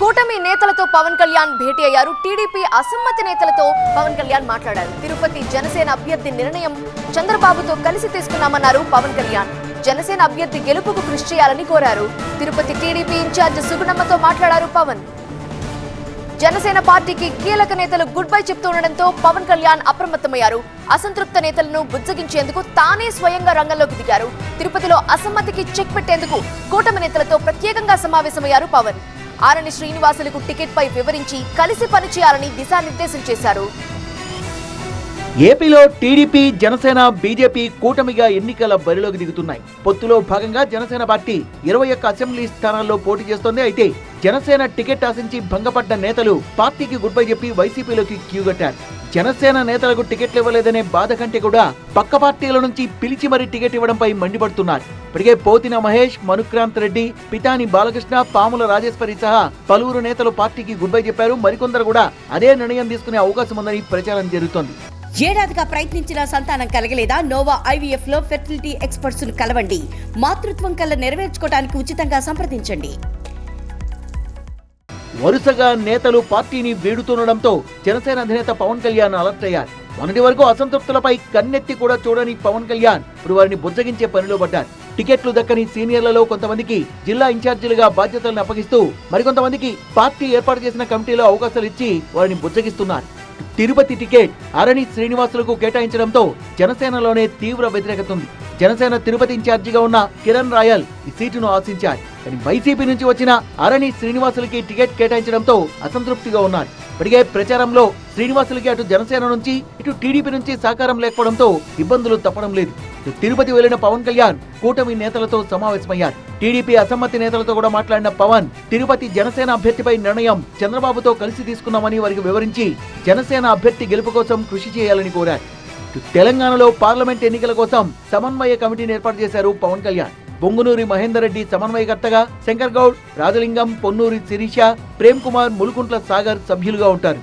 కూటమి నేతలతో పవన్ కళ్యాణ్ భేటీ అయ్యారు. టీడీపీ అసమ్మతి నేతలతో పవన్ కళ్యాణ్ మాట్లాడారు. తిరుపతి జనసేన అభ్యర్థి నిర్ణయం చంద్రబాబుతో కలిసి తీసుకున్నామన్నారు పవన్ కళ్యాణ్. జనసేన అభ్యర్థి గెలుపుకు కృషి చేయాలని కోరారు. తిరుపతి టీడీపీ ఇన్ఛార్జ్ సుగుణమ్మతో మాట్లాడారు పవన్. జనసేన పార్టీకి కీలక నేతలు గుడ్ బై చెప్తుండటంతో పవన్ కళ్యాణ్ అప్రమత్తమయ్యారు. అసంతృప్త నేతలను బుజ్జగించేందుకు తానే స్వయంగా రంగంలోకి దిగారు. తిరుపతిలో అసమ్మతికి చెక్ పెట్టేందుకు కూటమి నేతలతో ప్రత్యేకంగా సమావేశమయ్యారు పవన్. ఆరణి శ్రీనివాసులకు టికెట్ పై వివరించి కలిసి పనిచేయాలని దిశానిర్దేశం చేశారు. ఏపీలో టీడీపీ జనసేన బీజేపీ కూటమిగా ఎన్నికల బరిలోకి దిగుతున్నాయి. పొత్తులో భాగంగా జనసేన పార్టీ ఇరవై ఒక్క అసెంబ్లీ స్థానాల్లో పోటీ చేస్తోంది. అయితే జనసేన టికెట్ ఆశించి భంగపడ్డ నేతలు పార్టీకి గుడ్ బై చెప్పి వైసీపీలోకి క్యూగట్టారు జనసేన నేతలకు టికెట్లు ఇవ్వలేదనే బాధ కంటే కూడా పక్క పార్టీల నుంచి పిలిచి మరీ టికెట్ ఇవ్వడంపై మండిపడుతున్నారు. ఇప్పటికే పోతిన మహేష్ మనుక్రాంత్ రెడ్డి పితాని బాలకృష్ణ పాముల రాజేశ్వరి సహా పలువురు నేతలు పార్టీకి గుడ్ బై చెప్పారు. మరికొందరు కూడా అదే నిర్ణయం తీసుకునే అవకాశం ఉందని ప్రచారం జరుగుతోంది. ఏడాదిగా ప్రయత్నించిన సంతానం కలగలేదా? నోవా ఐవీఎఫ్లో ఫెర్టిలిటీ ఎక్స్పర్ట్స్ను కలవండి. మాతృత్వం కల్లా నెరవేర్చుకోవడానికి ఉచితంగా సంప్రదించండి. వరుసగా నేతలు పార్టీని వీడుతుండడంతో జనసేన అధినేత పవన్ కళ్యాణ్ అలర్ట్ అయ్యారు. మొన్నటి వరకు అసంతృప్తులపై కన్నెత్తి కూడా చూడని పవన్ కళ్యాణ్ ఇప్పుడు వారిని బుజ్జగించే పనిలో పడ్డారు. టికెట్లు దక్కని సీనియర్లలో కొంతమందికి జిల్లా ఇన్ఛార్జీలుగా బాధ్యతలను అప్పగిస్తూ మరికొంతమందికి పార్టీ ఏర్పాటు చేసిన కమిటీలో అవకాశాలు ఇచ్చి వారిని బుజ్జగిస్తున్నారు. తిరుపతి టికెట్ అరణి శ్రీనివాసులకు కేటాయించడంతో జనసేనలోనే తీవ్ర వ్యతిరేకత ఉంది. జనసేన తిరుపతి ఇన్ఛార్జిగా ఉన్న కిరణ్ రాయల్ ఈ సీటును ఆశించారు. కానీ వైసీపీ నుంచి వచ్చిన అరణి శ్రీనివాసులకి టికెట్ కేటాయించడంతో అసంతృప్తిగా ఉన్నారు. ఇప్పటికే ప్రచారంలో శ్రీనివాసులకి అటు జనసేన నుంచి ఇటు టీడీపీ నుంచి సహకారం లేకపోవడంతో ఇబ్బందులు తప్పడం లేదు. తిరుపతి వెళ్ళిన పవన్ కళ్యాణ్ కూటమి నేతలతో సమావేశమయ్యారు. టీడీపీ అసమ్మతి నేతలతో కూడా మాట్లాడిన పవన్ తిరుపతి జనసేన అభ్యర్థిపై నిర్ణయం చంద్రబాబుతో కలిసి తీసుకున్నామని వారికి వివరించి జనసేన అభ్యర్థి గెలుపు కోసం కృషి చేయాలని కోరారు. తెలంగాణలో పార్లమెంట్ ఎన్నికల కోసం సమన్వయ కమిటీని ఏర్పాటు చేశారు పవన్ కళ్యాణ్. బొంగునూరి మహేందర్ రెడ్డి సమన్వయకర్తగా శంకర్ గౌడ్ రాజలింగం పొన్నూరి శిరీష ప్రేమ్ కుమార్ ములుకుంట్ల సాగర్ సభ్యులుగా ఉంటారు.